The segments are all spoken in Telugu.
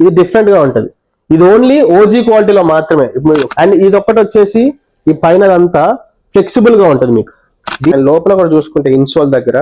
ఇది డిఫరెంట్గా ఉంటది. ఇది ఓన్లీ ఓజీ క్వాలిటీలో మాత్రమే. అండ్ ఇది ఒక్కటి వచ్చేసి ఈ పైన అంతా ఫ్లెక్సిబుల్గా ఉంటది మీకు. దీని లోపల కూడా చూసుకుంటే ఇన్సోల్ దగ్గర.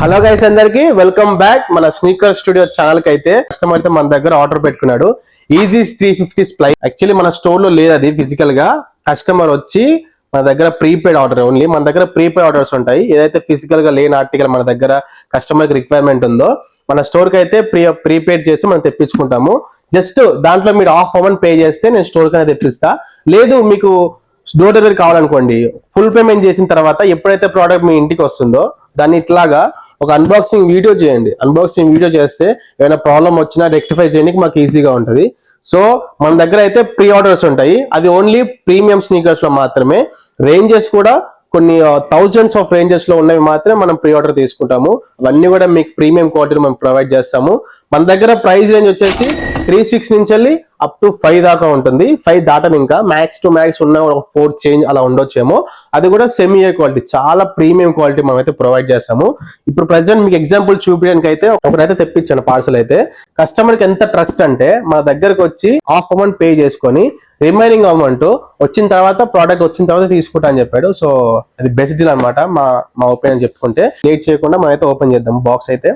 హలో గైస్ అందరికి వెల్కమ్ బ్యాక్ మన స్నీకర్ స్టూడియో ఛానల్కి అయితే కస్టమర్ అయితే మన దగ్గర ఆర్డర్ పెట్టుకున్నాడు. Yeezy three fifty SPLY actually మన స్టోర్లో లేదు అది ఫిజికల్గా కస్టమర్ వచ్చి మన దగ్గర ప్రీపెయిడ్ ఆర్డర్ ఓన్లీ మన దగ్గర ప్రీపెయిడ్ ఆర్డర్స్ ఉంటాయి. ఏదైతే ఫిజికల్గా లేని ఆర్టికల్ మన దగ్గర కస్టమర్కి రిక్వైర్మెంట్ ఉందో మన స్టోర్కి అయితే ప్రీ ప్రీపెయిడ్ చేసి మనం తెప్పించుకుంటాము. జస్ట్ దాంట్లో మీరు హాఫ్ అమౌంట్ పే చేస్తే నేను స్టోర్ కనే తెప్పిస్తా. లేదు మీకు డోర్ డెలివరీ కావాలనుకోండి ఫుల్ పేమెంట్ చేసిన తర్వాత ఎప్పుడైతే ప్రోడక్ట్ మీ ఇంటికి వస్తుందో దాన్ని ఇట్లాగా ఒక అన్బాక్సింగ్ వీడియో చేయండి. అన్బాక్సింగ్ వీడియో చేస్తే ఏమైనా ప్రాబ్లం వచ్చినా రెక్టిఫై చేయడానికి మాకు ఈజీగా ఉంటుంది. సో మన దగ్గర అయితే ప్రీ ఆర్డర్స్ ఉంటాయి. అది ఓన్లీ ప్రీమియం స్నీకర్స్లో మాత్రమే. రేంజెస్ కూడా కొన్ని థౌజండ్స్ ఆఫ్ రేంజెస్లో ఉన్నవి మాత్రమే మనం ప్రీ ఆర్డర్ తీసుకుంటాము. అవన్నీ కూడా మీకు ప్రీమియం క్వాలిటీ మనం ప్రొవైడ్ చేస్తాము. మన దగ్గర ప్రైస్ రేంజ్ వచ్చేసి త్రీ సిక్స్ నుంచి వెళ్ళి అప్ టు ఫైవ్ దాకా ఉంటుంది. ఫైవ్ దాటని ఇంకా. మ్యాక్స్ టు మ్యాక్స్ ఉన్న ఒక ఫోర్ చేంజ్ అలా ఉండొచ్చేమో. అది కూడా సెమీ ఏ క్వాలిటీ చాలా ప్రీమియం క్వాలిటీ మనం అయితే ప్రొవైడ్ చేస్తాము. ఇప్పుడు ప్రజెంట్ మీకు ఎగ్జాంపుల్ చూపించడానికి అయితే ఒకరైతే తెప్పించాను పార్సల్ అయితే. కస్టమర్కి ఎంత ట్రస్ట్ అంటే మన దగ్గరకు వచ్చి హాఫ్ అమౌంట్ పే చేసుకొని రిమైనింగ్ అమౌంట్ వచ్చిన తర్వాత ప్రోడక్ట్ వచ్చిన తర్వాత తీసుకుంటా అని చెప్పాడు. సో అది బెస్ట్ డీల్ అనమాట మా మా ఒపీనియన్ చెప్పుకుంటే. లేట్ చేయకుండా మనం అయితే ఓపెన్ చేద్దాం బాక్స్ అయితే.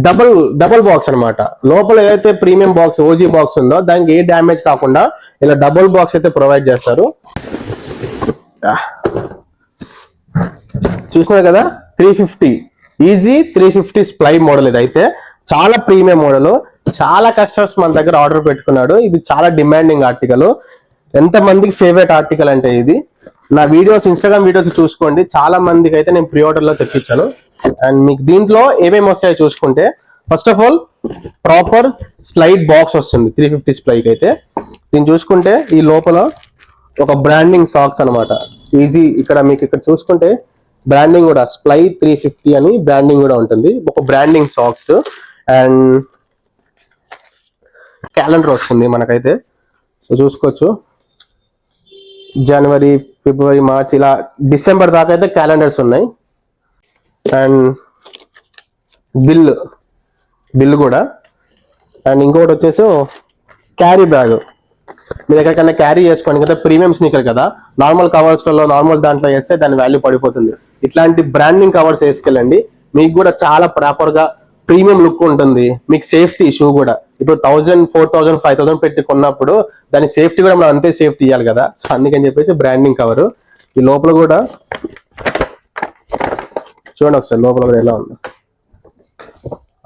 డబుల్ డబుల్ బాక్స్ అనమాట లోపల ఏదైతే ప్రీమియం బాక్స్ ఓజీ బాక్స్ ఉందో దానికి ఏ డ్యామేజ్ కాకుండా ఇలా డబుల్ బాక్స్ అయితే ప్రొవైడ్ చేస్తారు. చూసినారు కదా? Three fifty. Yeezy three fifty SPLY model ఇది అయితే. చాలా ప్రీమియం మోడల్. చాలా కస్టమర్స్ మన దగ్గర ఆర్డర్ పెట్టుకున్నాడు. ఇది చాలా డిమాండింగ్ ఆర్టికల్. ఎంత మందికి ఫేవరెట్ ఆర్టికల్ అంటే ఇది. నా వీడియోస్ ఇన్స్టాగ్రామ్ వీడియోస్ చూసుకోండి. చాలా మందికి అయితే నేను ప్రీ ఆర్డర్లో తెప్పించాను. అండ్ మీకు దీంట్లో ఏమేమి వస్తాయో చూసుకుంటే first of all proper slide box వస్తుంది త్రీ ఫిఫ్టీ స్ప్లైట్ అయితే. దీన్ని చూసుకుంటే ఈ లోపల ఒక బ్రాండింగ్ సాక్స్ అనమాట ఈజీ ఇక్కడ మీకు ఇక్కడ చూసుకుంటే బ్రాండింగ్ కూడా స్ప్లై త్రీ ఫిఫ్టీ అని బ్రాండింగ్ కూడా ఉంటుంది. ఒక బ్రాండింగ్ సాక్స్ అండ్ క్యాలెండర్ వస్తుంది మనకైతే. సో చూసుకోవచ్చు. జనవరి ఫిబ్రవరి మార్చ్ ఇలా డిసెంబర్ దాకా అయితే క్యాలెండర్స్ ఉన్నాయి. అండ్ బిల్ బిల్ కూడా. అండ్ ఇంకొకటి వచ్చేసి క్యారీ బ్యాగ్. మీరు ఎక్కడికైనా క్యారీ చేసుకోండి కదా ప్రీమియం స్నీకర్ కదా. నార్మల్ కవర్స్లలో నార్మల్ దాంట్లో వేస్తే దాని వాల్యూ పడిపోతుంది. ఇట్లాంటి బ్రాండింగ్ కవర్స్ వేసుకెళ్ళండి. మీకు కూడా చాలా ప్రాపర్గా ప్రీమియం లుక్ ఉంటుంది. మీకు సేఫ్టీ షూ కూడా. ఇప్పుడు thousand four thousand five thousand పెట్టి కొన్నప్పుడు దాని సేఫ్టీ కూడా మనం అంతే సేఫ్టీ ఇవ్వాలి కదా. సో అందుకని చెప్పేసి బ్రాండింగ్ కవర్. ఈ లోపల కూడా చూడండి ఒకసారి లోపల కూడా ఎలా ఉంది.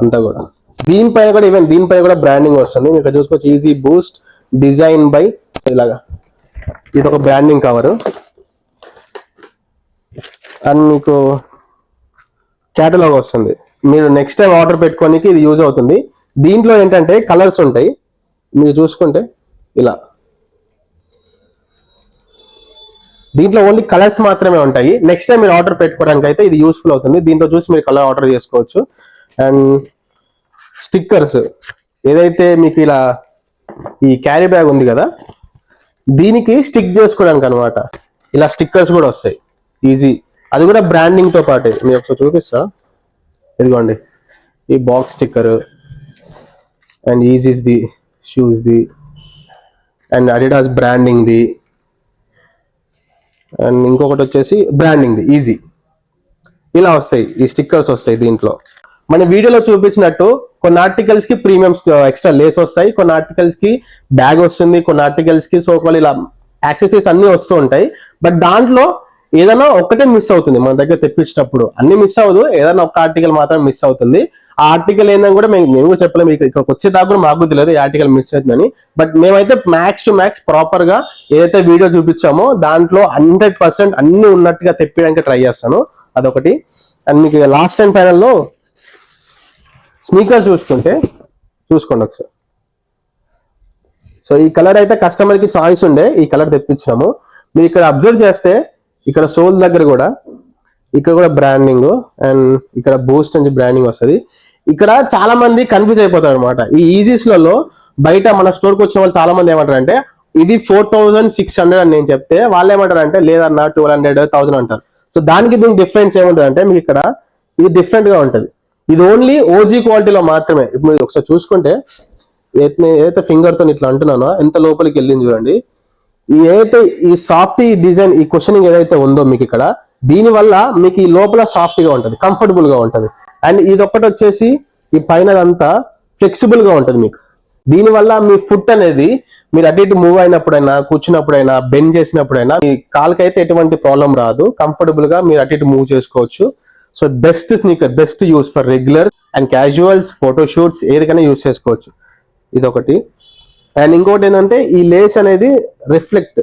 అంతా కూడా. దీనిపైన కూడా ఈవెన్ దీనిపైన కూడా బ్రాండింగ్ వస్తుంది. మీరు ఇక్కడ చూసుకోవచ్చు ఈజీ బూస్ట్ డిజైన్ బై ఇలాగా. ఇది ఒక బ్రాండింగ్ కవర్ అండ్ మీకు క్యాటలాగ్ వస్తుంది. మీరు నెక్స్ట్ టైం ఆర్డర్ పెట్టుకోనికి ఇది యూజ్ అవుతుంది. దీంట్లో ఏంటంటే కలర్స్ ఉంటాయి. మీరు చూసుకుంటే ఇలా. దీంట్లో ఓన్లీ కలర్స్ మాత్రమే ఉంటాయి. నెక్స్ట్ టైం మీరు ఆర్డర్ పెట్టుకోవడానికి అయితే ఇది యూస్ఫుల్ అవుతుంది. దీంట్లో చూసి మీరు కలర్ ఆర్డర్ చేసుకోవచ్చు. అండ్ స్టిక్కర్స్ ఏదైతే మీకు ఇలా ఈ క్యారీ బ్యాగ్ ఉంది కదా దీనికి స్టిక్ చేసుకోవడానికి అనమాట ఇలా స్టిక్కర్స్ కూడా వస్తాయి. ఈజీ అది కూడా బ్రాండింగ్తో పాటే. మీరు ఒకసారి చూపిస్తా. ఇదిగోండి. ఈ box sticker and Yeezys the shoes the and Adidas branding ది. అండ్ ఇంకొకటి వచ్చేసి బ్రాండింగ్ది ఈజీ. ఇలా వస్తాయి ఈ స్టిక్కర్స్ వస్తాయి దీంట్లో. మన వీడియోలో చూపించినట్టు కొన్ని ఆర్టికల్స్కి ఎక్స్ట్రా లేస్ వస్తాయి కొన్ని ఆర్టికల్స్కి బ్యాగ్ వస్తుంది కొన్ని ఆర్టికల్స్కి సో ఇలా యాక్సెసరీస్ అన్ని వస్తూ ఉంటాయి. బట్ దాంట్లో ఏదైనా ఒక్కటే మిస్ అవుతుంది మన దగ్గర తెప్పించేటప్పుడు. అన్ని మిస్ అవ్వదు ఏదైనా ఒక ఆర్టికల్ మాత్రం మిస్ అవుతుంది. ఆ ఆర్టికల్ ఏందని కూడా మేము మేము కూడా చెప్పలేము. ఇక్కడ ఇక్కడికి వచ్చేదాకా కూడా మాకు తెలియదు ఈ ఆర్టికల్ మిస్ అవుతుందని. బట్ మేమైతే మ్యాక్స్ టు మ్యాక్స్ ప్రాపర్గా ఏదైతే వీడియో చూపించామో దాంట్లో హండ్రెడ్ పర్సెంట్ అన్ని ఉన్నట్టుగా తెప్పడానికి ట్రై చేస్తాను. అదొకటి. అండ్ మీకు లాస్ట్ టైం ఫైనల్లో స్నీకర్ చూసుకుంటే చూసుకోండి ఒకసారి. సో ఈ కలర్ అయితే కస్టమర్కి చాయిస్ ఉండే. ఈ కలర్ తెప్పించాము. మీరు ఇక్కడ అబ్జర్వ్ చేస్తే ఇక్కడ సోల్ దగ్గర కూడా ఇక్కడ కూడా బ్రాండింగ్ అండ్ ఇక్కడ బూస్ట్ నుంచి బ్రాండింగ్ వస్తుంది. ఇక్కడ చాలా మంది కన్ఫ్యూజ్ అయిపోతారు అనమాట ఈ ఈజీస్లలో బయట మన స్టోర్కి వచ్చిన వాళ్ళు చాలా మంది ఏమంటారు అంటే ఇది ఫోర్ థౌజండ్ సిక్స్ హండ్రెడ్ అని నేను చెప్తే వాళ్ళు ఏమంటారు అంటే లేదన్నా ట్వెల్వ్ హండ్రెడ్ థౌసండ్ అంటారు. సో దానికి దీనికి డిఫరెన్స్ ఏముంటుంది అంటే మీకు ఇక్కడ ఇది డిఫరెంట్గా ఉంటుంది. ఇది ఓన్లీ ఓజీ క్వాలిటీలో మాత్రమే. ఇప్పుడు మీరు ఒకసారి చూసుకుంటే ఏదైతే ఫింగర్తో ఇట్లా అంటున్నానో ఎంత లోపలికి వెళ్ళింది చూడండి. ఈ ఏదైతే ఈ సాఫ్ట్ ఈ డిజైన్ ఈ క్వశ్చనింగ్ ఏదైతే ఉందో మీకు ఇక్కడ దీనివల్ల మీకు ఈ లోపల సాఫ్ట్గా ఉంటుంది కంఫర్టబుల్గా ఉంటుంది. అండ్ ఇది ఒకటి వచ్చేసి ఈ పైన అంతా ఫ్లెక్సిబుల్గా ఉంటుంది మీకు. దీనివల్ల మీ ఫుట్ అనేది మీరు అటు ఇటు మూవ్ అయినప్పుడైనా కూర్చున్నప్పుడైనా బెండ్ చేసినప్పుడైనా మీ కాలుకైతే ఎటువంటి ప్రాబ్లం రాదు. కంఫర్టబుల్గా మీరు అటు ఇటు మూవ్ చేసుకోవచ్చు. So best sneaker best use for regular and casuals photoshoots ఏదికైనా use చేసుకోవచ్చు. ఇదొకటి. అండ్ ఇంకోటి ఏంటంటే ఈ లేస్ అనేది రిఫ్లెక్ట్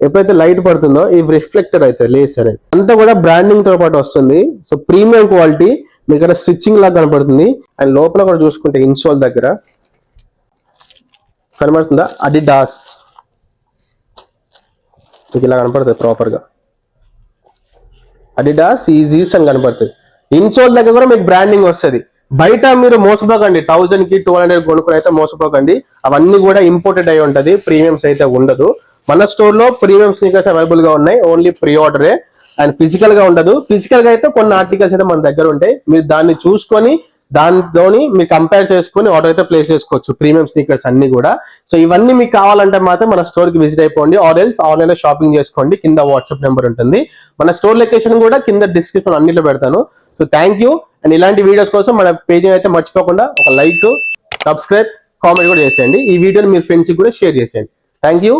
ఎప్పుడైతే లైట్ పడుతుందో ఈ రిఫ్లెక్టర్ అయితే లేస్ అనేది. అంతా కూడా బ్రాండింగ్తో పాటు వస్తుంది. సో ప్రీమియం క్వాలిటీ మీకు ఇక్కడ స్టిచ్చింగ్ లాగా కనపడుతుంది. అండ్ లోపల కూడా చూసుకుంటే ఇన్సోల్ దగ్గర కనబడుతుందా? అడిడాస్ మీకు ఇలా కనపడుతుంది ప్రాపర్గా. అడిడాస్ ఈజీస్ అని కనపడుతుంది. ఇన్సోల్ దగ్గర కూడా మీకు బ్రాండింగ్ వస్తుంది. బయట మీరు మోసపోకండి. థౌజండ్కి టూ హండ్రెడ్ కొనుక్కుని అయితే మోసపోకండి. అవన్నీ కూడా ఇంపోర్టెడ్ అయి ఉంటది. ప్రీమియమ్స్ అయితే ఉండదు. మన స్టోర్లో ప్రీమియం స్నీకర్స్ అవైలబుల్గా ఉన్నాయి. ఓన్లీ ప్రీ ఆర్డరే అండ్ ఫిజికల్గా ఉండదు. ఫిజికల్గా అయితే కొన్ని ఆర్టికల్స్ అయితే మన దగ్గర ఉంటాయి. మీరు దాన్ని చూసుకొని దానితోని మీరు కంపేర్ చేసుకొని ఆర్డర్ అయితే ప్లేస్ చేసుకోవచ్చు. ప్రీమియం స్నీకర్స్ అన్ని కూడా. సో ఇవన్నీ మీకు కావాలంటే మాత్రం మన స్టోర్కి విజిట్ అయిపోండి. ఆర్డర్స్ ఆన్లైన్లో షాపింగ్ చేసుకోండి. కింద వాట్సాప్ నెంబర్ ఉంటుంది. మన స్టోర్ లొకేషన్ కూడా కింద డిస్క్రిప్షన్ అన్నిట్లో పెడతాను. సో థ్యాంక్ యూ అండ్ ఇలాంటి వీడియోస్ కోసం మన పేజీ అయితే మర్చిపోకుండా ఒక లైక్ సబ్స్క్రైబ్ కామెంట్ కూడా చేసేయండి. ఈ వీడియోని మీ ఫ్రెండ్స్ కూడా షేర్ చేసేయండి. Thank you